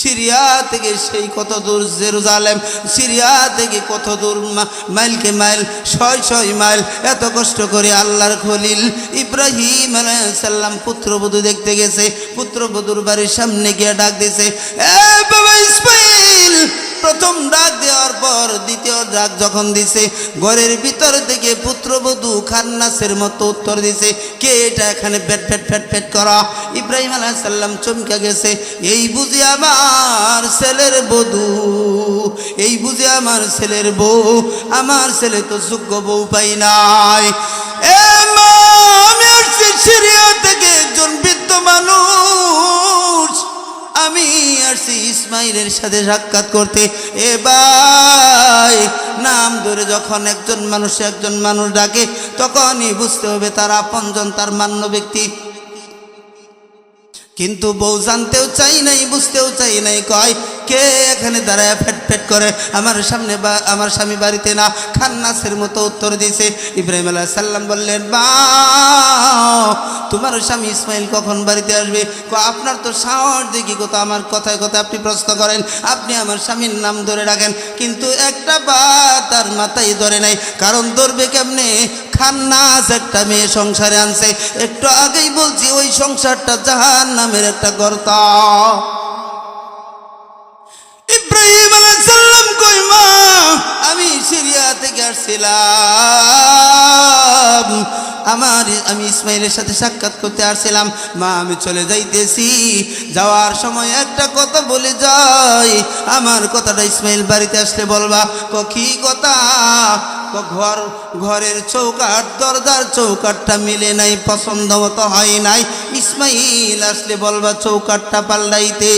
Syria থেকে সেই কত দূর জেরুজালেম, সিরিয়া থেকে কত দূর মাইলকে মাইল, ছয় ছয় মাইল, এত কষ্ট করে আল্লাহর খলিল ইব্রাহিম আলাইসাল্লাম পুত্রবধূ দেখতে গেছে। পুত্রবধূর বাড়ির সামনে গিয়ে ডাক দিছে, এ প্রথম ডাক দেওয়ার পর দ্বিতীয় ডাক যখন দিছে, ঘরের ভিতর থেকে পুত্রবধূ খান্নাসের মতো উত্তর দিছে, কে এটা এখানে ফ্যাট ফ্যাট ফ্যাট ফ্যাট করা? ইব্রাহিম আলাহ সাল্লাম চমকে গেছে, এই বুঝি আমার ছেলের বধূ, এই বুঝি আমার ছেলের বউ, আমার ছেলে তো যোগ্য বউ পাই নাই। এ আমি আসছি ইসমাইলের সাথে সাক্ষাৎ করতে, এ ভাই, নাম ধরে যখন একজন মানুষ একজন মানুষ ডাকে, তখনই বুঝতে হবে তার আপনজন তার মান্য ব্যক্তি। কিন্তু বউ জানতেও চাই নাই, বুঝতেও চাই নাই, কয় কে এখানে দাঁড়ায় ফেট ফেট করে? আমার সামনে বা, আমার স্বামী বাড়িতে না? খান্নাসের মতো উত্তর দিয়েছে। ইব্রাহিম আলাহ সাল্লাম বললেন বা তোমার স্বামী ইসমাইল কখন বাড়িতে আসবে? আপনার তো সাহস দেখি কত, আমার কথায় কথা আপনি প্রশ্ন করেন। আপনি আমার স্বামীর নাম ধরে রাখেন। কিন্তু একটা বা তার মাথায় ধরে নাই। কারণ ধরবে কেমনে? খান্নাস একটা মেয়ে সংসারে আনছে। একটু আগেই বলছি, ওই সংসারটা জাহান নামের একটা গর্তা। আসছিলাম। আমার, আমি ইসমাইলের সাথে সাক্ষাৎ করতে আসছিলাম। মা, আমি চলে যাইতেছি। যাওয়ার সময় একটা কথা বলে যাই। আমার কথাটা ইসমাইল বাড়িতে আসলে বলবা, ক, কি কথা? ঘর, ঘরের চৌকাট দরজার চৌকাটটা মিলে নাই, পছন্দ মতো হয় নাই। ইসমাইল আসলে বলবা চৌকাটটা পাল্টাইতে।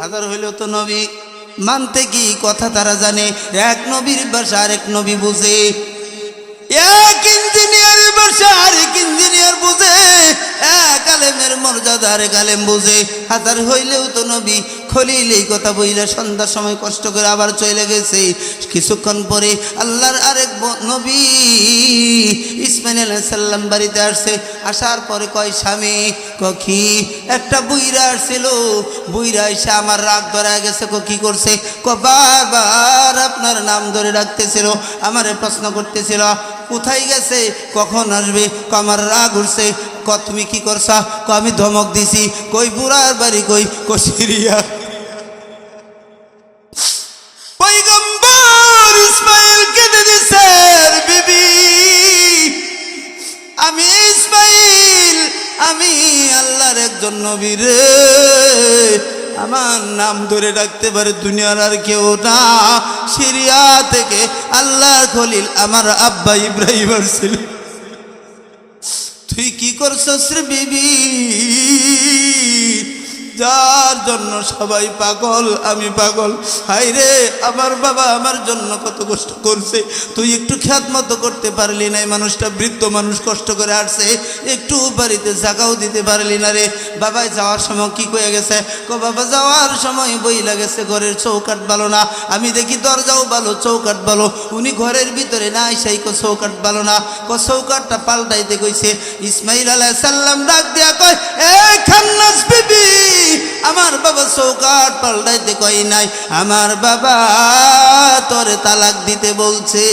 হাজার হইল তো নবী। মানতে কি কথা তারা জানে? এক নবীর ভাষা আরেক নবী বুঝে। এক ইঞ্জিনিয়ারের ভাষা আরেক ইঞ্জিনিয়ার বুঝে। আলেমের মর্যাদা আরেক আলেম বুঝে, হাজার হইলেও তো নবী খলিল এই কথা বইলে সন্ধ্যার সময় কষ্ট করে আবার চলে গেছে। কিছুক্ষণ পরে আল্লাহর আরেক নবী ইসমাইল সাল্লাম বাড়িতে আসছে। আসার পরে কয়, স্বামী, কখি? একটা বুইরা আসছিল। বুইরা এসে আমার রাগ ধরা গেছে ক করছে। ক বারবার আপনার নাম ধরে ডাকতেছিল, আমারে প্রশ্ন করতেছিল, কোথায় গেছে? কখন আসবে? ক, আমার রাগ উঠছে। ক, তুমি কি করছা? ক, আমি ধমক দিছি। কই বুড়ার বাড়ি, কই ক সিরিয়া পৈগম্বর ইসমাইল কেটে দিছে বিবি, আমি ইসমাইল, আমি আল্লাহর একজন নবী রে। আমার নাম ধরে ডাকতে পারে দুনিয়ার আর কেউ না। সিরিয়া থেকে আল্লাহর খলিল আমার আব্বা ইব্রাহিম ছিল তুই কি করছস রে বিবি? যার জন্য সবাই পাগল, আমি পাগল। হাই রে আমার বাবা আমার জন্য কত কষ্ট করছে। তুই একটু খ্যাত মতো করতে পারলি না এই মানুষটা বৃদ্ধ মানুষ কষ্ট করে আসছে একটু বাড়িতে জাগাও দিতে পারলি না রে। বাবাই যাওয়ার সময় কি কয়ে গেছে? কো, বাবা, যাওয়ার সময় বই লাগেছে ঘরের চৌকাট ভালো না। আমি দেখি দরজাও ভালো চৌকাট ভালো। উনি ঘরের ভিতরে না সেই কো চৌকাট ভালো না। কো চৌকাটটা পাল্টাইতে কইছে, ইসমাইল আলাহ সাল্লাম ডাক দিয়া কয়, এ খান্নাস বিবি! আমার বাবা চৌকাট পাল্টাইতে কই নাই। আমার বাবা তোরে তালাক দিতে বলছে।